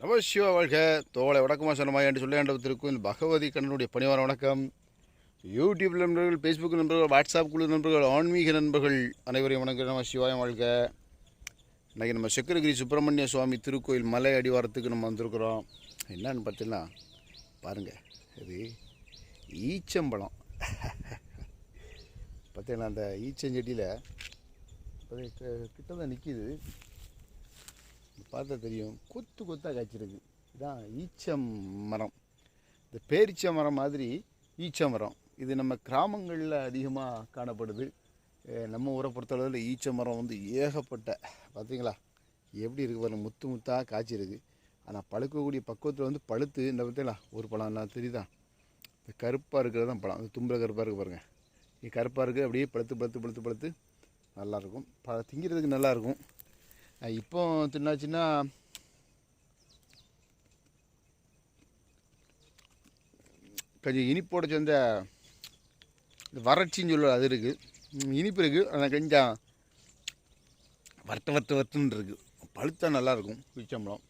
நமசிவ வாழ்க. தோலை வடக்கமாக சொன்னமாய் என்று சொல்ல இந்த பகவதி கண்ணனுடைய பணிவான வணக்கம். யூடியூப் நண்பர்கள் ஃபேஸ்புக் நண்பர்கள் வாட்ஸ்அப் குழு நண்பர்கள் ஆன்மீக நண்பர்கள் அனைவரையும் வணக்கம் நம்ம சிவாயம் வாழ்க. இன்றைக்கி நம்ம சக்கரகிரி சுப்பிரமணிய சுவாமி திருக்கோயில் மலை அடிவாரத்துக்கு நம்ம வந்திருக்கிறோம். என்னன்னு பார்த்தீங்கன்னா பாருங்கள் இது ஈச்சம்பழம். பார்த்தீங்கன்னா அந்த ஈச்சஞ்செடியில் கிட்ட தான் நிற்கிது பார்த்தா தெரியும். கொத்து கொத்தாக காய்ச்சிருக்கு. இதான் ஈச்சம் மரம் இந்த பேரிச்ச மரம் மாதிரி ஈச்ச மரம் இது நம்ம கிராமங்களில் அதிகமாக காணப்படுது. நம்ம ஊரை பொறுத்தளவில் ஈச்ச மரம் வந்து ஏகப்பட்ட பார்த்தீங்களா எப்படி இருக்குது பாருங்கள் முத்து முத்தாக காய்ச்சிருக்கு. ஆனால் பழுக்கக்கூடிய பக்குவத்தில் வந்து பழுத்து இந்த பார்த்தீங்களா ஒரு பழம் தெரியுதா? இந்த கருப்பாக இருக்கிறது தான் பழம். அந்த தும்பில் கருப்பாக இருக்குது பாருங்கள் இது கருப்பாக இருக்குது அப்படியே பழுத்து பழுத்து பழுத்து பழுத்து. நல்லாயிருக்கும் ப திங்கிறதுக்கு நல்லாயிருக்கும் இப்போ தின்னாச்சுன்னா கொஞ்சம் இனிப்போட சேர்ந்த இந்த வறட்சின்னு சொல்ல அது இருக்குது இனிப்பு இருக்குது ஆனால் கொஞ்சம் வறுத்த வறுத்த வறுத்துன்னு இருக்குது பழுத்தா நல்லாயிருக்கும் ஈச்சம்பழம்.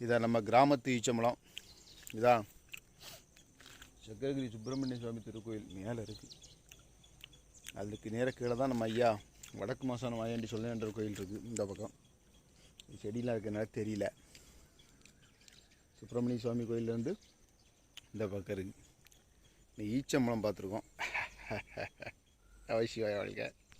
இதான் நம்ம கிராமத்து ஈச்சம்பழம். இதான் சக்கரகிரி சுப்பிரமணிய சுவாமி திருக்கோயில் மேலே இருக்குது அதுக்கு நேர கீழே தான் நம்ம ஐயா வடக்கு மாசான வாயாண்டி சொல்லேன்ற கோயில் இருக்குது இந்த பக்கம். செடியெலாம் இருக்கிறனால தெரியல. சுப்பிரமணிய சுவாமி கோயிலேருந்து இந்த பக்கம் இருக்குது இந்த ஈச்சம்பழம் பார்த்துருக்கோம். அவசியம் வாழ்க்கை